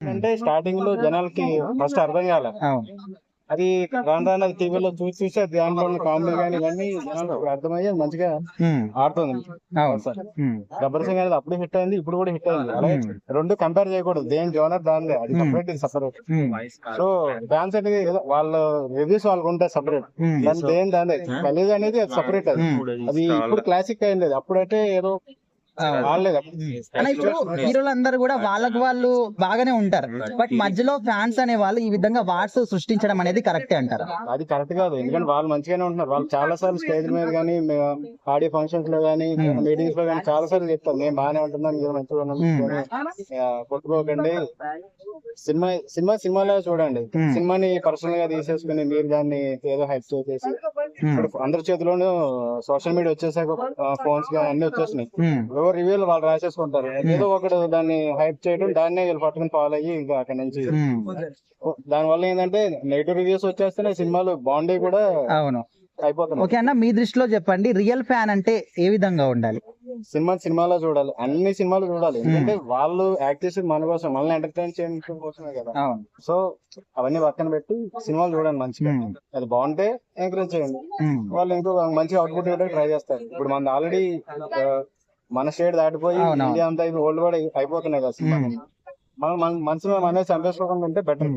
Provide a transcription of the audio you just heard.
అంటే స్టార్టింగ్లో జనాలకి ఫస్ట్ అర్థం కాలే. అది రాను రాను అది టీవీలో చూసి చూసి అది దాంట్లో కామెడీ కానీ ఇవన్నీ జనాలకు అర్థమయ్యి మంచిగా ఆడుతుంది. గబ్బర్ సింగ్ అనేది అప్పుడు హిట్ అయింది ఇప్పుడు కూడా హిట్ అయింది. అలాగే రెండు కంపేర్ చేయకూడదు. దేని జోనర్ దానిదే. అది. సపరేట్ ఇది సపరేట్ సో డాన్స్ అనేది వాళ్ళ రివ్యూస్ వాళ్ళకు ఉంటాయి సపరేట్ దాని దేని దాని అనేది అది సపరేట్ అది. అది ఇప్పుడు క్లాసిక్ అయింది. అప్పుడైతే ఏదో హీరోలందరూ కూడా వాళ్ళకి వాళ్ళు బాగానే ఉంటారు. బట్ మధ్యలో ఫ్యాన్స్ అనే వాళ్ళు ఈ విధంగా వాట్స్ సృష్టించడం అనేది కరెక్టే అంటారు. అది కరెక్ట్ కాదు. ఎందుకంటే వాళ్ళు మంచిగానే ఉంటున్నారు. వాళ్ళు చాలా సార్లు స్టేజ్ మీద కానీ ఆడియో ఫంక్షన్స్లో కానీ. మీటింగ్స్లో కానీ చాలా సార్లు చెప్తారు. మేము బాగానే ఉంటున్నాం మీరు మంచిగా కొట్టుకోకండి. సినిమా సినిమా సినిమాలో చూడండి. సినిమాని పర్సనల్గా తీసేసుకుని మీరు దాన్ని ఏదో హైప్ చేసేసి ఉమ్, ఇప్పుడు అందరి చేతిలోనూ సోషల్ మీడియా వచ్చేసాక ఫోన్స్ కానీ అన్ని వచ్చేసినాయి. ఉమ్, ఎవరు రివ్యూలు వాళ్ళు రాసేసుకుంటారు. ఏదో ఒకటి దాన్ని హైప్ చేయడం దాన్నే వీళ్ళు పట్టుకుని ఫాలో అయ్యి ఇంకా అక్కడ నుంచి దాని వల్ల ఏంటంటే నెగిటివ్ రివ్యూస్ వచ్చేస్తున్నాయి సినిమాలు బాగుండే కూడా అవును. అయిపోతున్నాయి. ఓకే అన్న మీ దృష్టిలో చెప్పండి రియల్ ఫ్యాన్ అంటే ఏ విధంగా ఉండాలి? సినిమా సినిమాలో చూడాలి. అన్ని సినిమాలు చూడాలి. ఎందుకంటే వాళ్ళు యాక్ట్ చేసేది మన కోసం. మనల్ని ఎంటర్టైన్ చేయడం కోసమే కదా. సో అవన్నీ పక్కన పెట్టి సినిమాలు చూడండి మంచిగా. అది బాగుంటే ఎంకరేజ్ చేయండి. వాళ్ళు ఇంకో మంచి అవుట్పుట్ కూడా ట్రై చేస్తారు. ఇప్పుడు మన ఆల్రెడీ మన స్టేట్ దాటిపోయి. ఇండియా అంతా వరల్డ్ కూడా అయిపోతున్నాయి కదా సినిమా మనం మన మనసు మనమే చంపేసుకోకుండా ఉంటే బెటర్